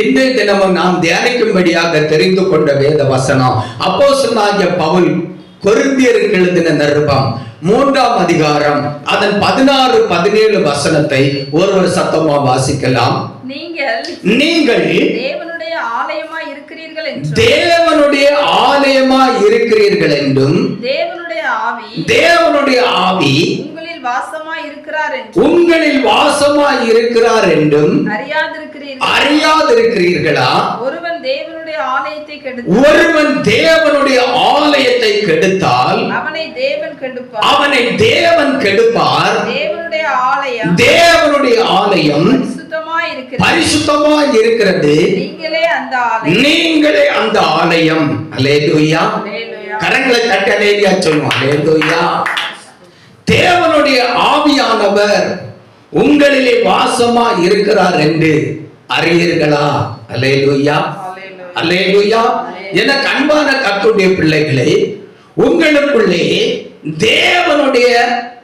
இன்றைய தினமும் நாம் தியானிக்கும்படியாக தெரிந்து கொண்ட வேத வசனம் அப்போஸ்தலனாகிய பவுல் கொரிந்தியருக்கு எழுதின நிருபம் மூன்றாம் அதிகாரம் அதன் பதினாறு பதினேழு வசனத்தை ஒருவர் சத்தமா வாசிக்கலாம். நீங்கள் நீங்கள் தேவனுடைய ஆலயமாய் இருக்கிறீர்கள் என்றும் தேவனுடைய ஆலயமா இருக்கிறீர்கள் என்றும் தேவனுடைய ஆவி தேவனுடைய ஆவி உங்களில் வாசமாய் இருக்கிறார் என்றும் உங்களில் வாசமா இருக்கிறார் என்றும் அறியாதிருக்கிறீர்கள்? அறியாதிருக்கிறீர்களா? ஒருவன் தேவனுடைய ஆலயத்தை கெடுத்து ஒருவன் தேவனுடைய ஆலயத்தை கெடுத்தால் அவனை தேவன் கெடுப்பார். அவனை தேவன் கெடுப்பார். தேவனுடைய ஆலயம் தேவனுடைய ஆலயம் பரிசுத்தமாய் இருக்கிறது. நீங்களே அந்த ஆலயம். நீங்களே அந்த ஆலயம். அலேலுயா அல்லேலூயா. கரங்களை தட்டி அலேலியா சொல்லுவோம் அலேலுயா தேவனுடைய ஆவியானவர் உங்களிலே வாசமா இருக்கிறார் என்று அறியீர்களா? அலேலுயா. அல்லேலூயா என அன்பான கர்த்தருடைய பிள்ளைகளே உங்களுக்குள்ளே தேவனுடைய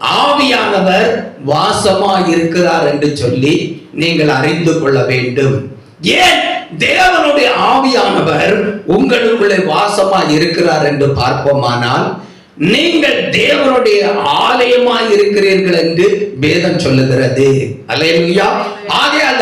ஆவியானவர் வாசமா இருக்கிறார் என்று சொல்லி நீங்கள் அறிந்து கொள்ள வேண்டும். ஏன்? தேவனுடைய ஆவியானவர் உங்களுக்குள்ளே வாசமா இருக்கிறார் என்று பார்ப்போமானால் நீங்கள் தேவனுடைய ஆலயமாய் இருக்கிறீர்கள் என்று வேதம் சொல்லுகிறது. அல்லேலூயா ஆகையால்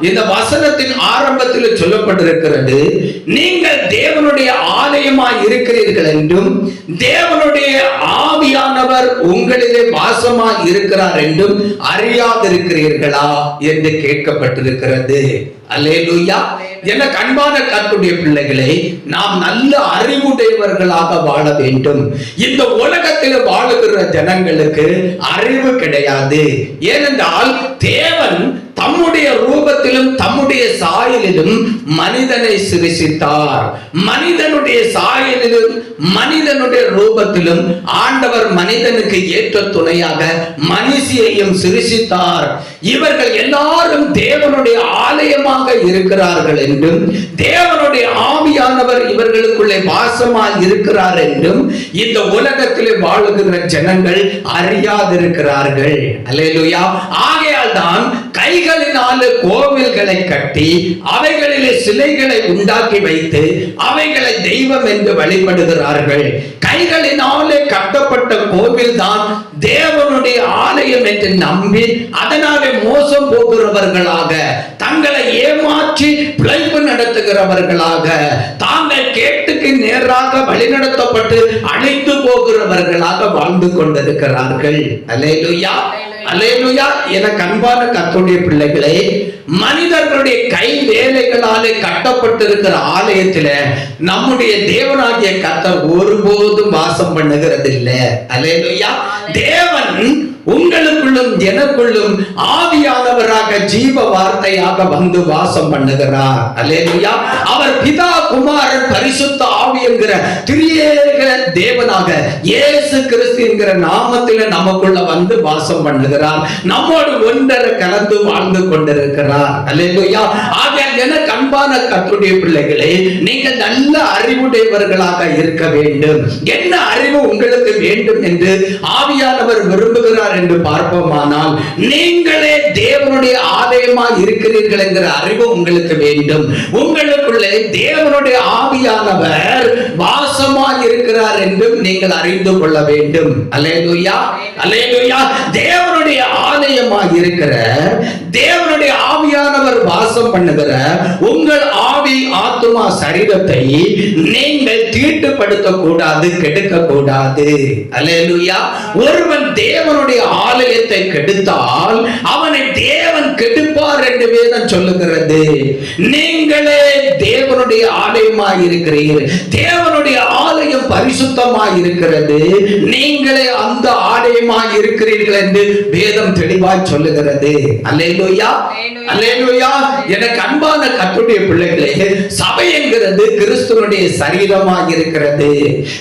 இந்த வசனத்தின் ஆரம்பத்தில் சொல்லப்பட்டிருக்கிறது நீங்கள் தேவனுடைய ஆலயமாய் இருக்கிறீர்கள் என்றும் தேவனுடைய ஆவியானவர் உங்களிலே வாசமாய் இருக்கிறார் என்றும் அறியாதிருக்கிறீர்களா என்று கேட்கப்பட்டிருக்கிறது. அல்லேலூயா என கண்பான கத்துடைய பிள்ளைகளை நாம் நல்ல அறிவுடையவர்களாக வாழ வேண்டும். இந்த உலகத்தில் வாழுகிற ஜனங்களுக்கு அறிவு கிடையாது. ஏனென்றால் தேவன் தம்முடைய ரூபத்திலும் தம்முடைய சாயலிலும் மனிதனை சிருஷித்தார் மனிதனுடைய சாயலிலும் மனிதனுடைய ரூபத்திலும் ஆண்டவர் மனிதனுக்கு ஏற்ற துணையாக மனுஷியையும் சிருஷித்தார் இவர்கள் எல்லாரும் தேவனுடைய ஆலயமாக இருக்கிறார்கள் என்றும் தேவனுடைய ஆவியானவர் இவர்களுக்குள்ளே வாசமாய் இருக்கிறார் என்றும் இந்த உலகத்திலே வாழுகிற ஜனங்கள் அறியாதிருக்கிறார்கள். அல்லேலுயா. ஆகையால் தான் கைகளினாலே கோவில்களை கட்டி அவைகளிலே சிலைகளை உண்டாக்கி வைத்து அவைகளை தெய்வம் என்று வழிபடுகிறார்கள். கைகளினாலே கட்டப்பட்ட கோவில் தான் தேவனுடைய ஆலயம் என்று நம்பி அதனாலே மோசம் போகிறவர்களாக தங்களை ஏமாற்றி பிழைப்பு நடத்துகிறவர்களாக தாங்கள் கேட்டுக்கு நேராக வழிநடத்தப்பட்டு அழைத்து போகிறவர்களாக வாழ்ந்து கொண்டிருக்கிறார்கள். அல்லேலூயா அல்லேலூயா என கண்பான கர்த்தருடைய பிள்ளைகளே மனிதர்களுடைய கை வேலைகளாலே கட்டப்பட்டிருக்கிற ஆலயத்தில நம்முடைய தேவனாகிய கர்த்தர் ஒருபோதும் வாசம் பண்ணுகிறது இல்லை அல்லேலூயா தேவன் உங்களுக்குள்ளும் எனக்குள்ளும் ஆவியானவராக ஜீவ வார்த்தையாக வந்து வாசம் பண்ணுகிறார். அல்லேலூயா. அவர் பிதா குமாரன் பரிசுத்த ஆவி என்கிற திரியேக தேவனாக இயேசு கிறிஸ்து என்கிற நாமத்தில நமக்குள்ள வந்து வாசம் பண்ணுகிறார். நம்மோடு ஒன்றரை கலந்து வாழ்ந்து கொண்டிருக்கிறார். அல்லேலூயா. ஆக எனக்கு அன்பான கத்துடைய பிள்ளைகளே நீங்கள் நல்ல அறிவுடையவர்களாக இருக்க வேண்டும். என்ன அறிவு உங்களுக்கு வேண்டும் என்று ஆவியானவர் விரும்புகிறார் இருக்கிறார் என்று பார்ப்போமானால் நீங்களே தேவனுடைய ஆலயமா இருக்கிறீர்கள் என்கிற அறிவு உங்களுக்கு வேண்டும். உங்களுக்குள்ளே தேவனுடைய ஆவியானவர் வாசமா இருக்கிறார் என்றும் நீங்கள் அறிந்து கொள்ள வேண்டும். அல்லேலூயா. அல்லேலூயா. தேவனுடைய ஆலயமா இருக்கிற தேவன் தேவனுடைய ஆவியானவர் வாசம் பண்ணுகிற உங்கள் ஆவி ஆத்மா சரீரத்தை நீங்கள் தீட்டுப்படுத்த கூடாது கெடுக்க கூடாது அல்லேலூயா. ஒருவன் தேவனுடைய ஆலயத்தை கெடுத்தால் அவனை தேவன் கெடுப்பார் என்று வேதம் சொல்லுகிறது. நீங்களே தேவனுடைய ஆலயமாய் இருக்கிறீர்கள் தேவனுடைய ஆலயம் பரிசுத்தமாய் இருக்கிறது நீங்களே அந்த ஆலயமாய் இருக்கிறீர்கள் என்று வேதம் தெளிவாய் சொல்லுகிறது. அல்லேலூயா. எனக்கு அன்பான கத்துடைய பிள்ளைகளே சபை என்கிறது கிறிஸ்துவனுடைய சரீரமாக இருக்கிறது.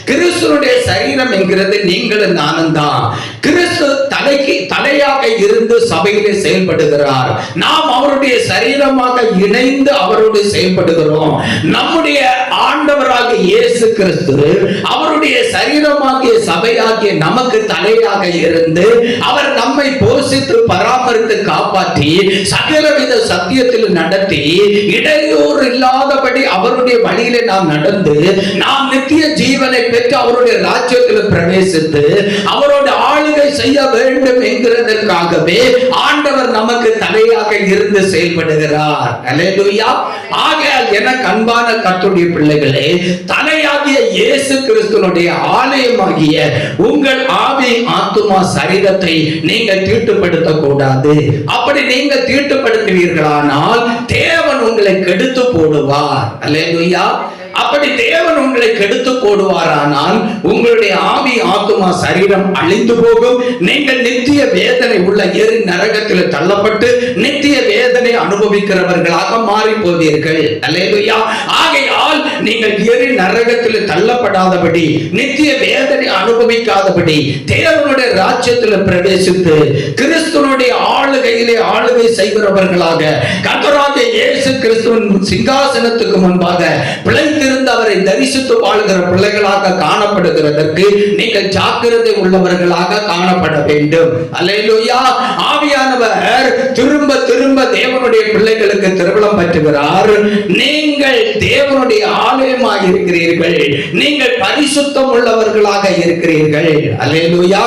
கிறிஸ்துவனுடைய சரீரம் என்கிறது நீங்களும் நானும் தான். கிறிஸ்து தலைக்கு தலையாக இருந்து சபையிலே செயல்படுகிறார். நாம் அவருடைய சரீரமாக இணைந்து அவரோடு செயல்படுகிறோம். நம்முடைய ஆண்டவராக இயேசு கிறிஸ்து அவருடைய சரீரமாகிய சபையாகிய நமக்கு தலையாக இருந்து அவர் நம்மை போஷித்து பராமரித்து காப்பாற்றி சகலவித சத்தியத்தில் நடத்தி இடையூறு இல்லாதபடி அவருடைய வழியிலே நாம் நடந்து நாம் நித்திய ஜீவனை பெற்று அவருடைய ராஜ்யத்தில் பிரவேசித்து அவரோட ஆளுகை செய்ய வேண்டும் என்கிறதற்காகவே ஆண்டவர் நமக்கு தலையாக இருந்து செயல்படுகிறார். ஆகையால் என அன்பான கத்துடைய பிள்ளைகளே தலையாகிய இயேசு கிறிஸ்துவனுடைய ஆலயமாகிய உங்கள் ஆவி ஆத்துமா சரீரத்தை நீங்கள் தீட்டுப்படுத்த கூடாது அப்படி நீங்க தீட்டுப்படுத்துவீர்களானால் தேவன் உங்களை கெடுத்து போடுவார். அல்லேலூயா. அப்படி தேவன் உங்களை கெடுத்து போடுவாரானால் உங்களுடைய ஆவி ஆத்துமா சரீரம் அழிந்து போகும். நீங்கள் நித்திய வேதனை உள்ள எரி நரகத்தில் தள்ளப்பட்டு நித்திய வேதனை அனுபவிக்கிறவர்களாக மாறி போவீர்கள் ஆகையால் நீங்கள் எரி நரகத்தில் தள்ளப்படாதபடி நித்திய வேதனை அனுபவிக்காதபடி தேவனுடைய ராஜ்யத்தில் பிரவேசித்து கிறிஸ்துவனுடைய ஆளுகையிலே ஆளுகை செய்கிறவர்களாக கர்த்தராகிய இயேசு கிறிஸ்துவின் சிங்காசனத்துக்கு முன்பாக பிழைத்திருந்து அவரை தரிசித்து வாழ்கிற பிள்ளைகளாக காணப்படுகிறதற்கு நீங்கள் ஜாக்கிரதை உள்ளவர்களாக காணப்பட வேண்டும். அல்லையா ஆவியானவர் திரும்ப திரும்ப தேவனுடைய பிள்ளைகளுக்கு திருவிழம் பற்றுகிறார். நீங்கள் தேவனுடைய ஆலயமாக இருக்கிறீர்கள். நீங்கள் பரிசுத்தம் உள்ளவர்களாக இருக்கிறீர்கள். அல்லையா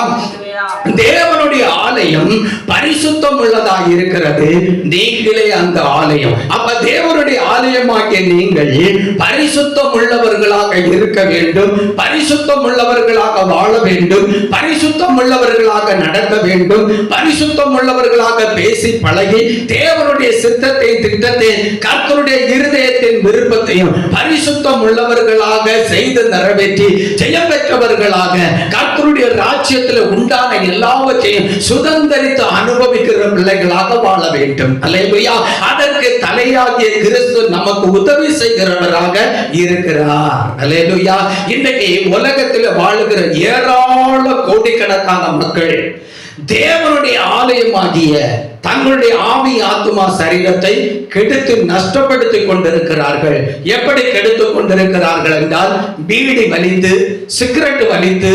தேவனுடைய ஆலயம் பரிசுத்தம் உள்ளதாக இருக்கிறது. நீங்களே அந்த ஆலயம். அப்ப தேவனுடைய ஆலயமாகிய நீங்கள் பரிசுத்தம் உள்ளவர்களாக இருக்க வேண்டும்? பரிசுத்தம் உள்ளவர்களாக வாழ வேண்டும்? பரிசுத்தம் உள்ளவர்களாக நடக்க வேண்டும்? பரிசுத்தம் உள்ளவர்களாக பேசி பழகி தேவனுடைய சித்தத்தை திட்டத்தை கர்த்தருடைய இருதயத்தின் விருப்பத்தையும் பரிசுத்தம் உள்ளவர்களாக செய்து நிறைவேற்றி ஜெயம் பெற்றவர்களாக கர்த்தருடைய ராஜ்யத்தில் உண்டான எல்லாவற்றையும் சுதந்திரித்து அனுபவிக்கிற பிள்ளைகளாக வாழ வேண்டும். அல்லையா அதற்கு தலையாகிய கிறிஸ்து நமக்கு உதவி செய்கிறவராக இருக்கிறார். அல்லேலூயா. இன்னைக்கு உலகத்தில் வாழுகிற ஏராள கோடிக்கணக்கான மக்கள் தேவனுடைய ஆலயமாகிய தங்களுடைய ஆவி ஆத்மா சரீரத்தை கெடுத்து நஷ்டப்படுத்திக் கொண்டிருக்கிறார்கள். எப்படி கெடுத்து கொண்டிருக்கிறார்கள் என்றால் பீடி வலித்து சிகரெட் வலித்து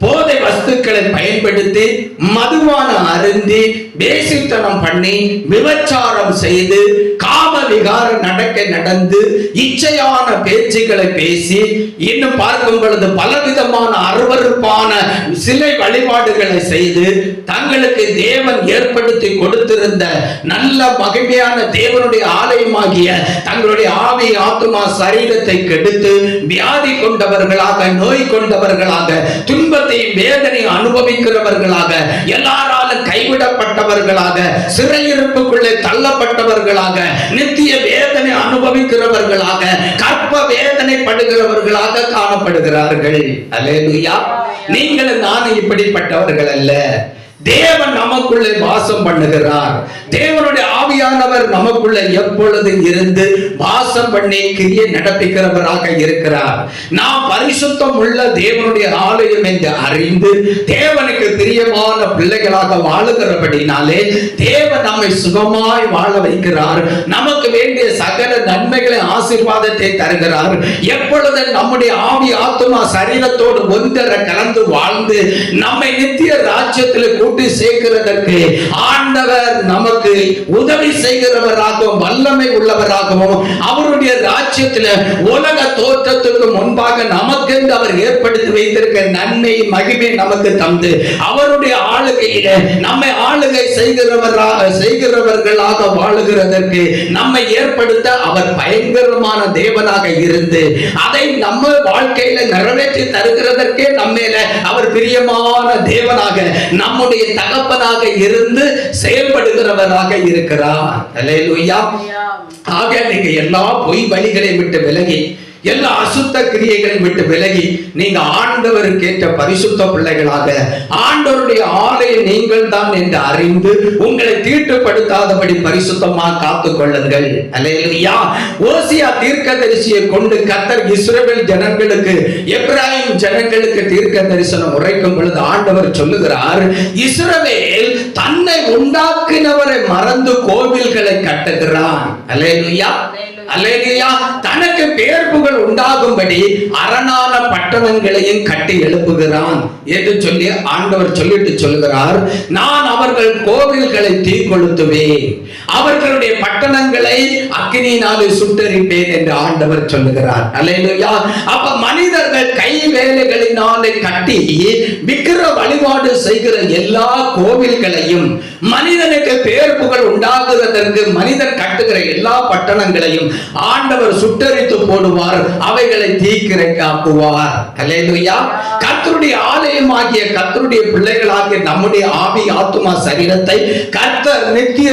போதை வஸ்துக்களை பயன்படுத்தி மதுவான அருந்தி பேசித்தனம் பண்ணி விபச்சாரம் செய்து காம விகாரம் நடக்க நடந்து இச்சையான பேச்சுக்களை பேசி இன்னும் பார்க்கும் பொழுது பலவிதமான அருவருப்பான சிலை வழிபாடுகளை செய்து தங்களுக்கு தேவன் ஏற்படுத்தி கொடுத்திருந்த நல்ல மகிமையான தேவனுடைய ஆலயமாகிய தங்களுடைய ஆவி ஆத்மா சரீரத்தை கெடுத்து வியாதி கொண்டவர்களாக நோய் கொண்டவர்களாக துன்பத்தை வேதனை அனுபவிக்கிறவர்களாக எல்லாரால கைவிடப்பட்டவர்களாக சிறையிருப்புக்குள்ளே தள்ளப்பட்டவர்களாக நித்திய வேதனை அனுபவிக்கிறவர்களாக கற்ப வேதனைப்படுகிறவர்களாக காணப்படுகிறார்கள். அலேலுயா நீங்களும் நானும் இப்படிப்பட்டவர்கள் அல்ல. தேவன் நமக்குள்ளே வாசம் பண்ணுகிறார். தேவனுடைய ஆவியானவர் நமக்குள்ள எப்பொழுது இருந்து வாசம் பண்ணி கிரியை நடப்பிக்கிறவராக இருக்கிறார். நாம் பரிசுத்தம் உள்ள தேவனுடைய ஆலயம் என்று அறிந்து தேவனுக்கு பிரியமான பிள்ளைகளாக வாழுகிறபடினாலே தேவன் நம்மை சுகமாய் வாழ வைக்கிறார். நமக்கு வேண்டிய சகல நன்மைகளை ஆசீர்வாதத்தை தருகிறார். எப்பொழுது நம்முடைய ஆவி ஆத்துமா சரீரத்தோடு ஒன்றரை கலந்து வாழ்ந்து நம்மை நித்திய ராஜ்யத்தில் கூட்டு கொண்டு சேர்க்கிறதற்கு ஆண்டவர் நமக்கு உதவி செய்கிறவராகவும் வல்லமை உள்ளவராகவும் அவருடைய ராஜ்யத்தில் உலக தோற்றத்துக்கு முன்பாக நமக்கென்று அவர் ஏற்படுத்தி வைத்திருக்க நன்மை மகிமை நமக்கு தந்து அவருடைய ஆளுகையில நம்மை ஆளுகை செய்கிறவராக செய்கிறவர்களாக வாழுகிறதற்கு நம்மை ஏற்படுத்த அவர் பயங்கரமான தேவனாக இருந்து அதை நம்ம வாழ்க்கையில நிறைவேற்றி தருகிறதற்கே நம்மேல அவர் பிரியமான தேவனாக நம்முடைய தகப்பனாக இருந்து செயல்படுகிறவராக இருக்கிறார். ஆக நீங்க எல்லா பொய் வழிகளை விட்டு விலகி எல்லா அசுத்த கிரியைகளை விட்டு விலகி நீங்க ஆண்டவருக்கு ஏற்ற பரிசுத்த பிள்ளைகளாக ஆண்டவருடைய ஆலயம் நீங்கள் தான் என்று அறிந்து உங்களை தீட்டுப்படுத்தாதபடி பரிசுத்தமாக காத்துக் கொள்ளுங்கள். அல்லேலூயா ஓசியா தீர்க்கதரிசியை கொண்டு கத்தர் இஸ்ரவேல் ஜனங்களுக்கு எப்ராஹிம் ஜனங்களுக்கு தீர்க்க தரிசனம் உரைக்கும் பொழுது ஆண்டவர் சொல்லுகிறார் இஸ்ரவேல் தன்னை உண்டாக்கினவரை மறந்து கோவில்களை கட்டுகிறான். அல்லேலூயா அல்லேலூயா தனக்கு பேர் புகழ் உண்டாகும்படி அரணான பட்டணங்களையும் கட்டி எழுப்புகிறான் என்று சொல்லி ஆண்டவர் சொல்லிட்டு சொல்கிறார் நான் அவர்கள் கோவில்களை தீ கொளுத்துவேன். அவர்களுடைய பட்டணங்களை அக்கினியினாலே சுட்டறிப்பேன் என்று ஆண்டவர் சொல்லுகிறார். அல்லேலூயா. அப்ப மனிதர்கள் கை வேலைகளினாலே கட்டி விக்கிர வழிபாடு செய்கிற எல்லா கோவில்களையும் மனிதனுக்கு பேர் புகழ் உண்டாகுவதற்கு மனிதன் கட்டுகிற எல்லா பட்டணங்களையும் ஆண்டவர் சுட்டரித்து போடுவார் அவைகளை தீக்கிரைக்காக்குவார் அல்லையா கத்தருடைய ஆலயம் ஆலயமாகிய கத்தருடைய பிள்ளைகளாகிய நம்முடைய ஆவி ஆத்துமா சரீரத்தை கத்தர் நித்திய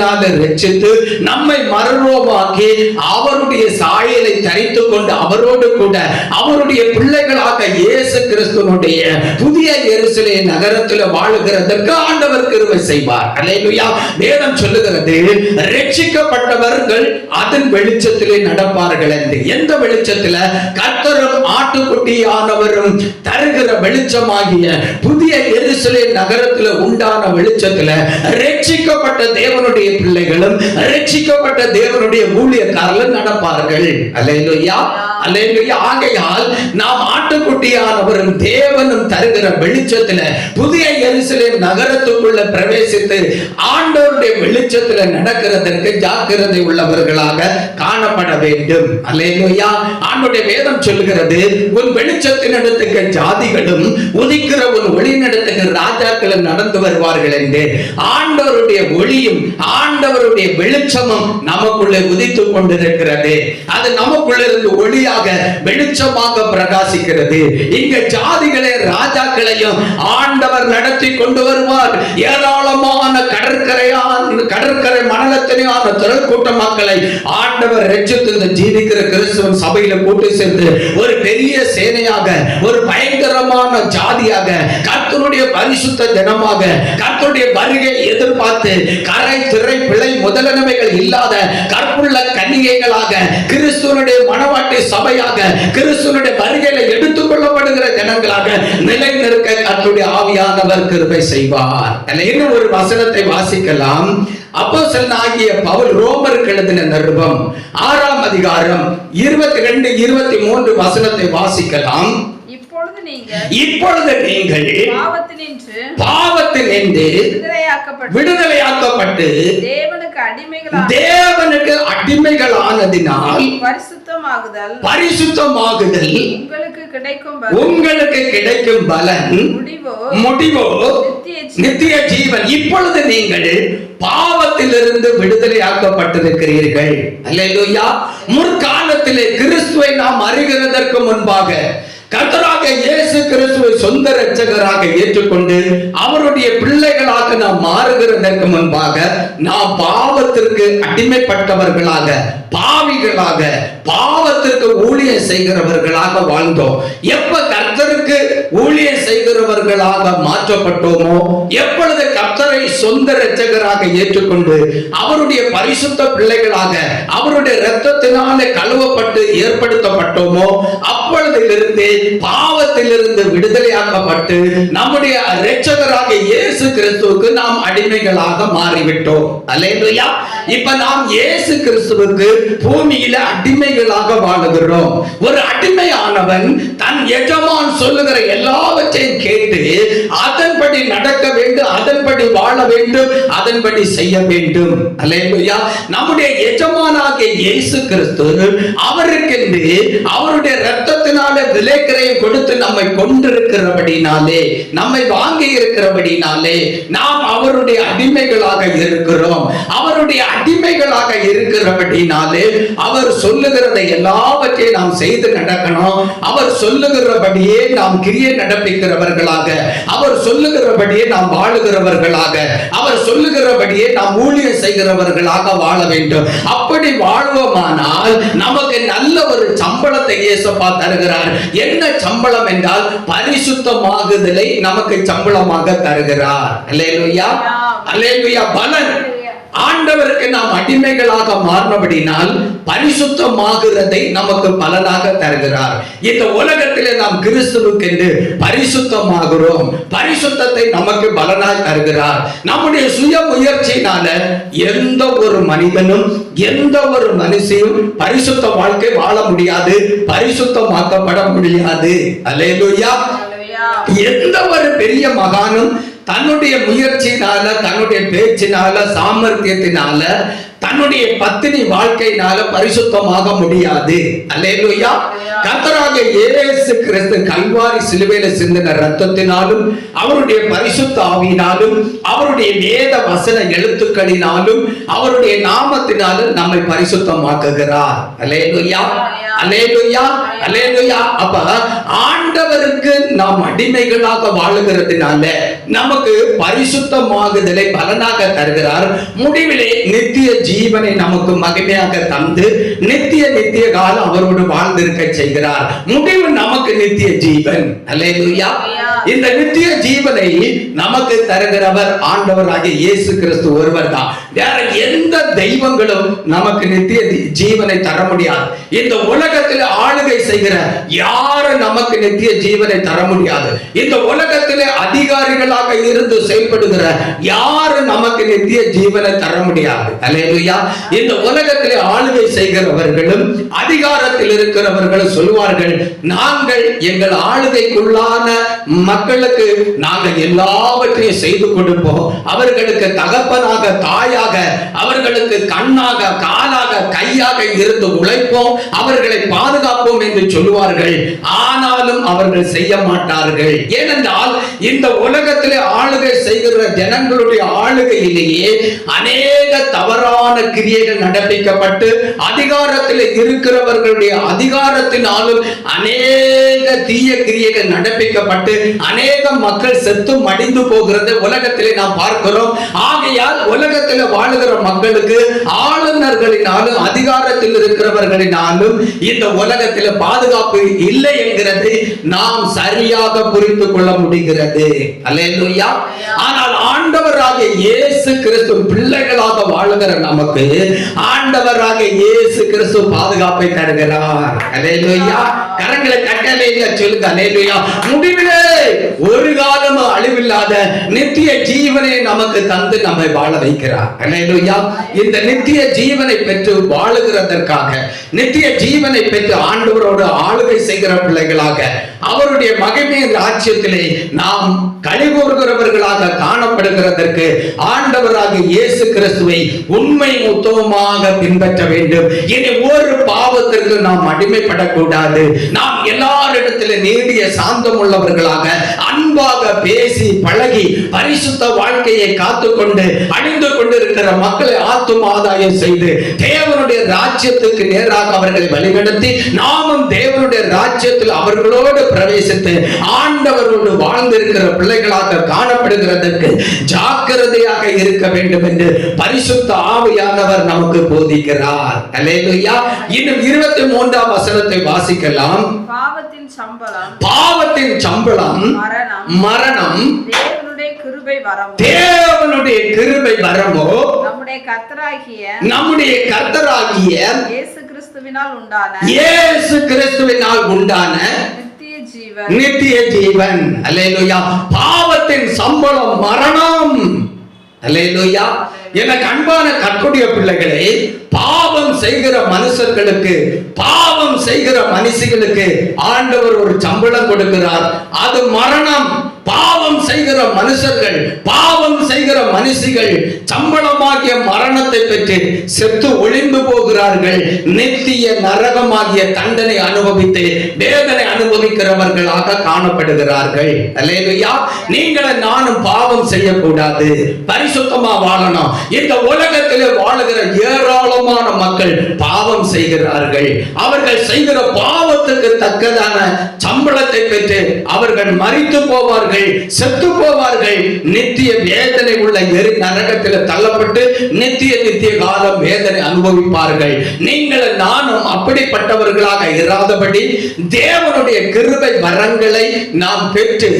ரட்சிப்பினால ரட்சித்து நம்மை மறுரூபமாக்கி அவருடைய சாயலை தரித்து கொண்டு அவரோடு கூட அவருடைய பிள்ளைகளாக இயேசு கிறிஸ்துவனுடைய புதிய எருசலே நகரத்தில் வாழுகிறதற்கு ஆண்டவர் கிருவை செய்வார். அல்லேலூயா வேதம் சொல்லுகிறது ரட்சிக்கப்பட்டவர்கள் அதன் வெளிச்சத்திலே நடப்பார்கள் என்று. எந்த வெளிச்சத்தில? கர்த்தரும் ஆட்டுக்குட்டியானவரும் தருகிற வெளிச்சமாகிய புதிய எருசலே நகரத்தில் உண்டான வெளிச்சத்தில ரட்சிக்கப்பட்ட தேவனுடைய பிள்ளைகளும் ரட்சிக்கப்பட்ட தேவனுடைய ஊழியக்காரர்களும் நடப்பார்கள். அல்லையா ஆகையால் நாம் ஆட்டுக்குட்டியானவரும் தேவனும் தருகிற வெளிச்சத்துல புதிய எருசலேம் நகரத்துக்குள்ள பிரவேசித்து ஆண்டவருடைய வெளிச்சத்துல நடக்கிறதற்கு ஜாக்கிரதை உள்ளவர்களாக காணப்பட வேண்டும். அல்லேலூயா ஆண்டுடைய வேதம் சொல்லுகிறது உன் வெளிச்சத்தின் இடத்துக்கு ஜாதிகளும் உதிக்கிற உன் ஒளி நடத்துக்கு ராஜாக்களும் நடந்து வருவார்கள் என்று. ஆண்டவருடைய ஒளியும் ஆண்டவருடைய வெளிச்சமும் நமக்குள்ளே உதித்துக் கொண்டிருக்கிறது. அது நமக்குள்ள இருந்து ஒளியாக வெளிச்சமாக பிரகாசிக்கிறது. இங்க ஜாதிகளே ராஜாக்களையும் ஆண்டவர் நடத்தி கொண்டு வருவார். ஏராளமான கடற்கரையான் கடற்கரை மணலத்தனையான திரள் கூட்ட மக்களை ஆண்டவர் ரட்சித்து ஜீவிக்கிற கிறிஸ்துவன் சபையில கூட்டு சேர்ந்து ஒரு பெரிய சேனையாக ஒரு பயங்கரமான ஜாதியாக கர்த்தருடைய பரிசுத்த தினமாக கர்த்தருடைய வருகை எதிர்பார்த்து கரை திரை பிழை முதலமைகள் இல்லாத கற்புள்ள கன்னிகைகளாக கிறிஸ்துவனுடைய மனவாட்டி சபையாக கிறிஸ்துவனுடைய வருகையில எடுத்துக் கொள்ளப்படுகிற ஜனங்களாக நிலை நிற்க கர்த்தருடைய ஆவியானவர் கிருபை செய்வார். இன்னும் ஒரு வசனத்தை வாசிக்கலாம்? அப்போஸ்தலன் ஆகிய பவுல் ரோமருக்கு எழுதின நிருபம் ஆறாம் அதிகாரம் இருபத்தி ரெண்டு இருபத்தி மூன்று வசனத்தை வாசிக்கலாம். இப்பொழுது நீங்கள் பாவத்தினின்று பாவத்தில் நின்று விடுதலையாக்கப்பட்டு விடுதலையாக்கப்பட்டு தேவனுக்கு தேவனுக்கு அடிமைகளானதினால் பரிசுத்தமாகுதல். பரிசுத்தமாகுதல். உங்களுக்கு கிடைக்கும் பலன். உங்களுக்கு கிடைக்கும் பலன். முடிவோ? நித்திய ஜீவன். இப்பொழுது நீங்கள் பாவத்திலிருந்து விடுதலையாக்கப்பட்டிருக்கிறீர்கள். அல்லேலூயா. முற்காலத்திலே கிறிஸ்துவை நாம் அறிகிறதற்கு முன்பாக இயேசு கிறிஸ்துவை சொந்த இரட்சகராக ஏற்றுக்கொண்டு அவருடைய பிள்ளைகளாக நாம் மாறுகிறதற்கு முன்பாக நாம் பாவத்திற்கு அடிமைப்பட்டவர்களாக பாவிகளாக பாவத்திற்கு ஊழியம் செய்கிறவர்களாக வாழ்ந்தோம். எப்ப கர்த்தருக்கு ஊழியம் செய்கிறவர்களாக மாற்றப்பட்டோமோ எப்பொழுது கர்த்தரை சொந்த இரட்சகராக ஏற்றுக்கொண்டு அவருடைய பரிசுத்த பிள்ளைகளாக அவருடைய இரத்தத்தினாலே கழுவப்பட்டு ஏற்படுத்தப்பட்டோமோ அப்பொழுதிலிருந்து பாவத்திலிருந்து விடுதலையாக்கப்பட்டு நம்முடைய இரட்சகராக இயேசு கிறிஸ்துவுக்கு நாம் அடிமைகளாக மாறிவிட்டோம். அல்லேலூயா. இப்ப நாம் இயேசு கிறிஸ்துவுக்கு பூமியில அடிமைகளாக வாழுகிறோம் ஒரு அடிமையானவன் தன் எஜமான் சொல்லுகிற எல்லாவற்றையும் கேட்டு அதன்படி நடக்க வேண்டும் அதன்படி வாழ வேண்டும் அதன்படி செய்ய வேண்டும். அல்லேலூயா. நம்முடைய எஜமானாகிய இயேசு கிறிஸ்து அவருக்கென்று அவருடைய ரத்தத்தினால விலைக்கிரையும் கொடுத்து நம்மை கொண்டிருக்கிறபடினாலே நம்மை வாங்கி இருக்கிறபடினாலே நாம் அவருடைய அடிமைகளாக இருக்கிறோம். அவருடைய அடிமைகளாக இருக்கிறபடினாலே அவர் சொல்லுகிறதை எல்லாவற்றையும் நாம் செய்து நடக்கணும். அவர் சொல்லுகிறபடியே நாம் கிரியை நடப்பிக்கிறவர்களாக. அவர் சொல்லுகிறபடியே நாம் வாழுகிறவர்களாக. அவர் சொல்லுகிறபடியே நாம் ஊழியம் செய்கிறவர்களாக வாழ வேண்டும். அப்படி வாழ்வோமானால் நமக்கு நல்ல ஒரு சம்பளத்தை இயேசப்பா தருகிறார். என்ன சம்பளம் என்றால் பரிசுத்தமாகுதலை நமக்கு சம்பளமாக தருகிறார். அல்லேலூயா. அல்லேலூயா. பலன். ஆண்டவருக்கு நாம் அடிமைகளாக மாறினபடினால் பரிசுத்தமாகிறதை நமக்கு பலனாக தருகிறார். இந்த உலகத்திலே நாம் கிறிஸ்துவுக்கென்று பரிசுத்தமாகிறோம். பரிசுத்தத்தை நமக்கு பலனாய் தருகிறார். நம்முடைய சுய முயற்சியினால எந்த ஒரு மனிதனும் எந்த ஒரு மனுஷியும் பரிசுத்த வாழ்க்கை வாழ முடியாது பரிசுத்தமாக்கப்பட முடியாது. அல்லேலூயா. எந்த ஒரு பெரிய மகானும் தன்னுடைய முயற்சியினால தன்னுடைய பேச்சினால சாமர்த்தியத்தினால தன்னுடைய பத்தினி வாழ்க்கையினால பரிசுத்தமாக முடியாது. அல்லேலூயா. கர்த்தராக இயேசு கிறிஸ்து கல்வாரி சிலுவையில சிந்தின ரத்தத்தினாலும் அவருடைய பரிசுத்த ஆவியினாலும் அவருடைய வேத வசன எழுத்துக்களினாலும் அவருடைய நாமத்தினாலும் நம்மை பரிசுத்தமாக்குகிறார். அல்லேலூயா. அல்லேலூயா. அல்லேலூயா. அப்ப ஆண்டவருக்கு நாம் அடிமைகளாக வாழுகிறதுனால நமக்கு பரிசுத்தமாகுதலை பலனாக தருகிறார். முடிவிலே நித்திய ஜீவனை நமக்கு மகிமையாக தந்து நித்திய நித்திய காலம் அவரோடு வாழ்ந்திருக்க செய்கிறார். முடிவு நமக்கு நித்திய ஜீவன். அல்லேலூயா. இந்த நித்திய ஜீவனை நமக்கு தருகிறவர் ஆண்டவராகிய இயேசு கிறிஸ்து ஒருவர் தான் வேற எந்த தெய்வங்களும் நமக்கு நித்திய ஜீவனை தர முடியாது. இந்த உலகத்தில் ஆளுகை செய்கிற யாரும் நமக்கு நித்திய ஜீவனை தர முடியாது. இந்த உலகத்திலே அதிகாரிகளாக இருந்து செயல்படுகிற யாரும் நமக்கு நித்திய ஜீவனை தர முடியாது. அல்லேலூயா. இந்த உலகத்திலே ஆளுகை செய்கிறவர்களும் அதிகாரத்தில் இருக்கிறவர்களும் சொல்வார்கள் நாங்கள் எங்கள் ஆளுகைக்குள்ளான மக்களுக்கு நாங்கள் எல்லாவற்றையும் செய்து கொடுப்போம். அவர்களுக்கு தகப்பனாக தாயாக வாயாக அவர்களுக்கு கண்ணாக காலாக கையாக இருந்து உழைப்போம் அவர்களை பாதுகாப்போம் என்று சொல்லுவார்கள். ஆனாலும் அவர்கள் செய்ய மாட்டார்கள். ஏனென்றால் இந்த உலகத்திலே ஆளுகை செய்கிற ஜனங்களுடைய ஆளுகையிலேயே அநேக தவறான கிரியைகள் நடப்பிக்கப்பட்டு அதிகாரத்தில் இருக்கிறவர்களுடைய அதிகாரத்தினாலும் அநேக தீய கிரியைகள் நடப்பிக்கப்பட்டு அநேக மக்கள் செத்து மடிந்து போகிறது உலகத்திலே நாம் பார்க்கிறோம். ஆகையால் உலகத்தில் வாழுகிற மக்களுக்கு ஆளுநர்களினாலும் அதிகாரத்தில் இருக்கிறவர்களினாலும் இந்த உலகத்தில் பாதுகாப்பு இல்லை என்கிறது நாம் சரியாக புரிந்து கொள்ள முடிகிறது. அல்லையா ஆனால் ஆண்டவராக இயேசு கிறிஸ்து பிள்ளைகளாக வாழுகிற நமக்கு ஆண்டவராக இயேசு கிறிஸ்து பாதுகாப்பை தருகிறார். அல்லேலூயா. கரங்களை கட்டளையில சொல்லுங்க அல்லேலூயா. முடிவிலே ஒரு காலமும் அழிவில்லாத நித்திய ஜீவனை நமக்கு தந்து நம்மை வாழ வைக்கிறார். இந்த நித்திய ஜீவனை பெற்று வாழுகிறதற்காக நித்திய ஜீவனை பெற்று ஆண்டவரோடு ஆளுகை செய்கிற பிள்ளைகளாக அவருடைய மகிமை ராஜ்யத்திலே நாம் கழிவுறுகிறவர்களாக காணப்படுகிறதற்கு ஆண்டவராக இயேசு கிறிஸ்துவை உண்மை உத்தவமாக பின்பற்ற வேண்டும். இனி ஒரு பாவத்திற்கு நாம் அடிமைப்படக்கூடாது. நாம் எல்லாரிடத்தில் நீடிய சாந்தம் உள்ளவர்களாக அன்பாக பேசி பழகி பரிசுத்த வாழ்க்கையை காத்துக்கொண்டு அழிந்து கொண்டிருக்கிற மக்களை ஆத்தும் ஆதாயம் செய்து தேவனுடைய ராஜ்யத்துக்கு நேராக அவர்களை வழிநடத்தி நாமும் தேவனுடைய ராஜ்யத்தில் அவர்களோடு பிரவேசித்து ஆண்டவரோடு வாழ்ந்திருக்கிற பிள்ளைகளாக காணப்படுகிறதற்கு ஜாக்கிரதையாக இருக்க வேண்டும் என்று பரிசுத்த ஆவியானவர் நமக்கு போதிக்கிறார். இன்னும் இருபத்தி மூன்றாம் வசனத்தை வாசிக்கலாம். பாவத்தின் சம்பளம் பாவத்தின் சம்பளம் மரணம் தேவனுடைய கிருபை வரமோ? நம்முடைய கர்த்தராகிய நம்முடைய கர்த்தராகிய இயேசு கிறிஸ்துவினால் உண்டான இயேசு கிறிஸ்துவினால் உண்டான நித்திய ஜீவன். நித்திய ஜீவன். பாவத்தின் சம்பளம் மரணம். அல்லேலூயா. எனக்கு அன்பான கற்குடைய பிள்ளைகளே பாவம் செய்கிற மனுஷர்களுக்கு பாவம் செய்கிற மனுஷிகளுக்கு ஆண்டவர் ஒரு சம்பளம் கொடுக்கிறார். அது மரணம். பாவம் செய்கிற மனுஷர்கள் பாவம் செய்கிற மனுஷிகள் சம்பளமாகிய மரணத்தை பெற்று செத்து ஒளிந்து போகிறார்கள். நித்திய நரகமாகிய தண்டனை அனுபவித்து வேதனை அனுபவிக்கிறவர்களாக காணப்படுகிறார்கள். அல்லேலூயா. நீங்கள நானும் பாவம் செய்யக்கூடாது. பரிசுத்தமா வாழணும். இந்த உலகத்திலே வாழுகிற ஏராளமான மக்கள் பாவம் செய்கிறார்கள். அவர்கள் செய்கிற பாவத்துக்கு தக்கதான சம்பளத்தை பெற்று அவர்கள் மறித்து போவார்கள். போவார்கள் செத்து போவார்கள். நித்திய வேதனை உள்ள எரி நரகத்தில் தள்ளப்பட்டு நித்திய நித்திய காலம் வேதனை அனுபவிப்பார்கள். நீங்கள் நானும் அப்படிப்பட்டவர்களாக இராதபடி தேவனுடைய கிருபை வரங்களை நாம் பெற்று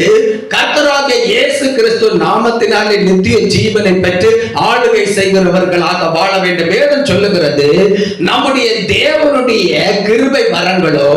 கர்த்தராகிய இயேசு கிறிஸ்து நாமத்தினாலே நித்திய ஜீவனை பெற்று ஆளுகை செய்கிறவர்களாக வாழ வேண்டும். வேதம் சொல்லுகிறது நம்முடைய தேவனுடைய கிருபை வரங்களோ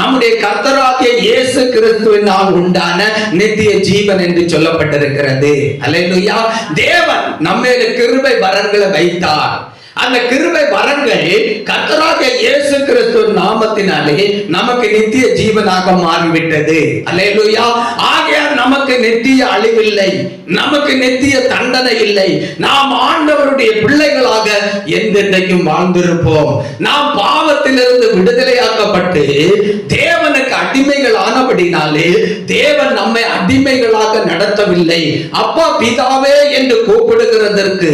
நம்முடைய கர்த்தராகிய இயேசு கிறிஸ்துவினால் உண்டான நித்திய ஜீவன் என்று சொல்லப்பட்டிருக்கிறது. அல்லேலூயா. தேவன் நம்மேல கிருபை வரங்களை வைத்தார். அந்த கிருபை வரங்கள் கத்தராக இயேசு கிறிஸ்து நாமத்தினாலே நமக்கு நித்திய ஜீவனாக மாறிவிட்டது. அல்லேலூயா. ஆகையால் நமக்கு நித்திய அழிவில்லை. நமக்கு நித்திய தண்டனை இல்லை. நாம் ஆண்டவருடைய பிள்ளைகளாக எந்தெந்தைக்கும் வாழ்ந்திருப்போம். நாம் பாவத்திலிருந்து விடுதலையாக்கப்பட்டு தேவனுக்கு அடிமைகள் ஆனபடினாலே தேவன் நம்மை அடிமைகளாக நடத்தவில்லை. அப்பா பிதாவே என்று கூப்பிடுகிறதற்கு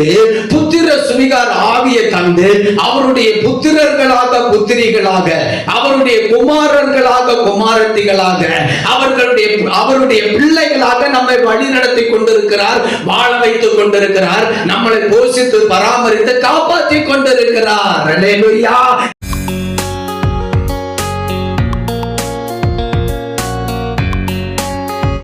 புத்திர சுவிகார் ஆவியை தந்து அவருடைய புத்திரர்களாக புத்திரிகளாக அவருடைய குமாரர்களாக குமாரத்திகளாக அவர்களுடைய அவருடைய பிள்ளைகளாக நம்மை வழி நடத்தி கொண்டிருக்கிறார் வாழ வைத்துக் கொண்டிருக்கிறார் நம்மளை போஷித்து பராமரித்து காப்பாற்றி கொண்டிருக்கிறார். அல்லேலூயா